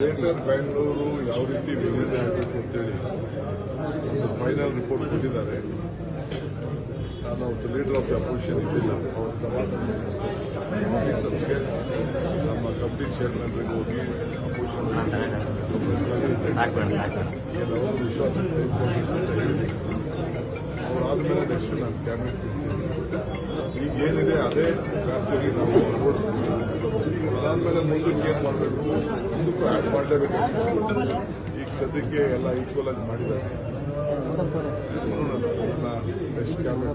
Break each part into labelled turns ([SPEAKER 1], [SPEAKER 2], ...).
[SPEAKER 1] Greater Bangalore ಯಾವ ರೀತಿ ವಿಂಗಡಣೆ ಆಗಬೇಕು ಅಂತೇಳಿ ಒಂದು ಫೈನಲ್ ರಿಪೋರ್ಟ್ ಕೊಟ್ಟಿದ್ದಾರೆ. ನಾನು ಅವತ್ತು ಲೀಡರ್ ಆಫ್ ದ ಅಪೋಸಿಷನ್ ಇದ್ದಿಲ್ಲ. ಆಫೀಸರ್ಸ್ಗೆ ನಮ್ಮ ಕಂಪ್ನಿ ಚೇರ್ಮನ್ರಿಗೆ ಹೋಗಿ ಅಪೋಸಿಷನ್ ವಿಶ್ವಾಸ ಅವ್ರು ಹೇಳಿದೆ ಅವರಾದ್ಮೇಲೆ ನೆಕ್ಸ್ಟ್ ನಾನು ಕ್ಯಾಬಿನೆಟ್ ಈಗ ಏನಿದೆ ಅದೇ ವ್ಯಾಪ್ತಿಯಲ್ಲಿ ನಾವು ಅಳವಡಿಸ್ತೀವಿ ಅದಾದ್ಮೇಲೆ ಮುಂದಕ್ಕೆ ಏನು ಮಾಡಬೇಕು? ಮುಂದಕ್ಕೂ ಮಾಡಲೇಬೇಕು ಈಗ ಸದ್ಯಕ್ಕೆ ಎಲ್ಲ ಈಕ್ವಲ್ ಆಗಿ ಮಾಡಿದ್ದಾರೆ.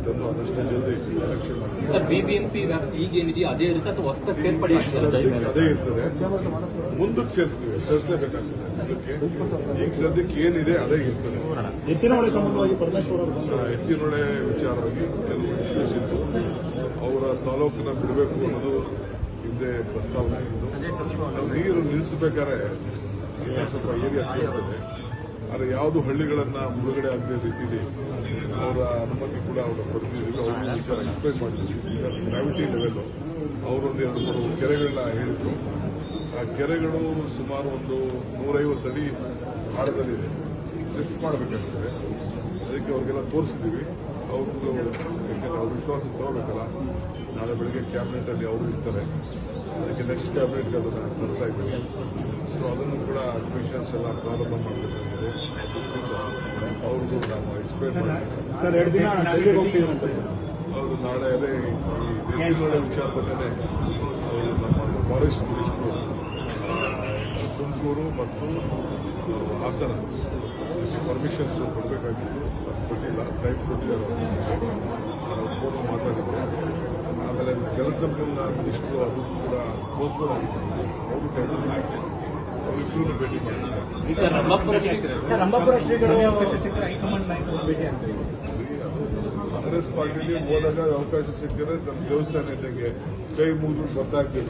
[SPEAKER 1] ತಂದು ಆದಷ್ಟು ಜಲ್ದಿ ಎಲೆಕ್ಷನ್
[SPEAKER 2] ಸರ್ ಬಿಬಿಎಂಪಿ ಅದೇ ಇರುತ್ತೆ ಅಥವಾ ಹೊಸದಾಗಿ ಸೇರ್ಪಡೆ ಆಗ್ತದೆ
[SPEAKER 1] ಅದೇ ಇರ್ತದೆ. ಮುಂದಕ್ಕೆ ಸೇರಿಸ್ತೀವಿ ಸೇರಿಸಲೇಬೇಕಾಗ್ತದೆ ಈಗ ಸದ್ಯಕ್ಕೆ ಏನಿದೆ ಅದೇ ಇರ್ತದೆ.
[SPEAKER 3] ಎತ್ತಿನಹೊಳೆ ಸಂಬಂಧವಾಗಿ ಪರಮೇಶ್ವರ
[SPEAKER 1] ಎತ್ತಿನೊಳೆ ವಿಚಾರವಾಗಿ ಕೆಲವು ಇಶ್ಯೂಸ್ ಇತ್ತು. ಅವರ ತಾಲೂಕನ್ನ ಬಿಡಬೇಕು ಅನ್ನೋದು ಹಿಂದೆ ಪ್ರಸ್ತಾವನೆ ಆಗಿತ್ತು ನೀರು ನಿಲ್ಲಿಸಬೇಕಾದ್ರೆ ಸ್ವಲ್ಪ ಏರಿಯಾ ಸಿಗ್ತದೆ ಆದರೆ ಯಾವುದು ಹಳ್ಳಿಗಳನ್ನು ಮುಳುಗಡೆ ಆಗದೆ ರೀತಿಯಲ್ಲಿ ಅವರ ಅನುಮತಿ ಕೂಡ ಅವರು ಪಡೆದಿದ್ದೀವಿ ಅವ್ರಿಗೆ ವಿಚಾರ ಎಕ್ಸ್ಪ್ಲೈನ್ ಮಾಡಿದ್ವಿ ಈಗ ಗ್ರಾವಿಟಿ ಲೆವೆಲ್ ಅವರೊಂದು ಎರಡು ಮೂರು ಕೆರೆಗಳನ್ನ ಹೇಳಿದ್ರು. ಆ ಕೆರೆಗಳು ಸುಮಾರು ಒಂದು ನೂರೈವತ್ತು ಅಡಿ ಆಳದಲ್ಲಿದೆ ಲಿಫ್ಟ್ ಮಾಡಬೇಕಾಗ್ತದೆ. ಅದಕ್ಕೆ ಅವ್ರಿಗೆಲ್ಲ ತೋರಿಸಿದ್ದೀವಿ ಅವ್ರದ್ದು ಯಾಕೆಂದ್ರೆ ಅವ್ರ ವಿಶ್ವಾಸ ತಗೋಬೇಕಲ್ಲ ನಾಳೆ ಬೆಳಗ್ಗೆ ಕ್ಯಾಬಿನೆಟ್ ಅಲ್ಲಿ ಅವರು ಇರ್ತಾರೆ. ಅದಕ್ಕೆ ನೆಕ್ಸ್ಟ್ ಕ್ಯಾಬಿನೆಟ್ಗೆ ಅದನ್ನು ತರ್ತಾ ಇದ್ದೀವಿ ಸೊ ಅದನ್ನು ಕೂಡ ಅಡ್ಮಿಷನ್ಸ್ ಎಲ್ಲ ಪ್ರಾರಂಭ ಮಾಡಬೇಕಾಗಿದೆ ಅವ್ರಿಗೂ ನಾವು ಎಕ್ಸ್ಪ್ಲೈನ್ ಅವರು ನಾಳೆ ಅದೇ ಈ ವಿಚಾರ ವಿಚಾರದಲ್ಲೇ ಅವರು ನಮ್ಮ ಫಾರೆಸ್ಟ್ ಮಿನಿಸ್ಟ್ರು ತುಮಕೂರು ಮತ್ತು ಹಾಸನ. ಪರ್ಮಿಷನ್ಸ್ ಕೊಡಬೇಕಾಗಿತ್ತು. ಕೊಟ್ಟಿಲ್ಲ ಕೊಟ್ಟಿದ್ದಾರೆ ಫೋನ್ ಮಾತಾಡಿದ್ದೆ ಆಮೇಲೆ ಜಲಸಂಪನ್ಮೂಲ ಮಿನಿಸ್ಟ್ರು ಅದು ಕೂಡ ಪೋಸ್ಟ್ಪೋನ್ ಆಗಿತ್ತು ಅವರು ಟೈಮ್ ಅವರಿಬ್ಬರು ಭೇಟಿ
[SPEAKER 2] ಸರ್
[SPEAKER 3] ಶ್ರೀಗಳು
[SPEAKER 1] ಕಾಂಗ್ರೆಸ್ ಪಾರ್ಟಿಲಿ ಹೋದಾಗ ಅವಕಾಶ ಸಿಕ್ಕಿದ್ರೆ ನಮ್ಮ ದೇವಸ್ಥಾನ ಇದ್ದಂಗೆ. ಕೈ ಮುಗಿದು ಗೊತ್ತಾಗ್ತೀವಿ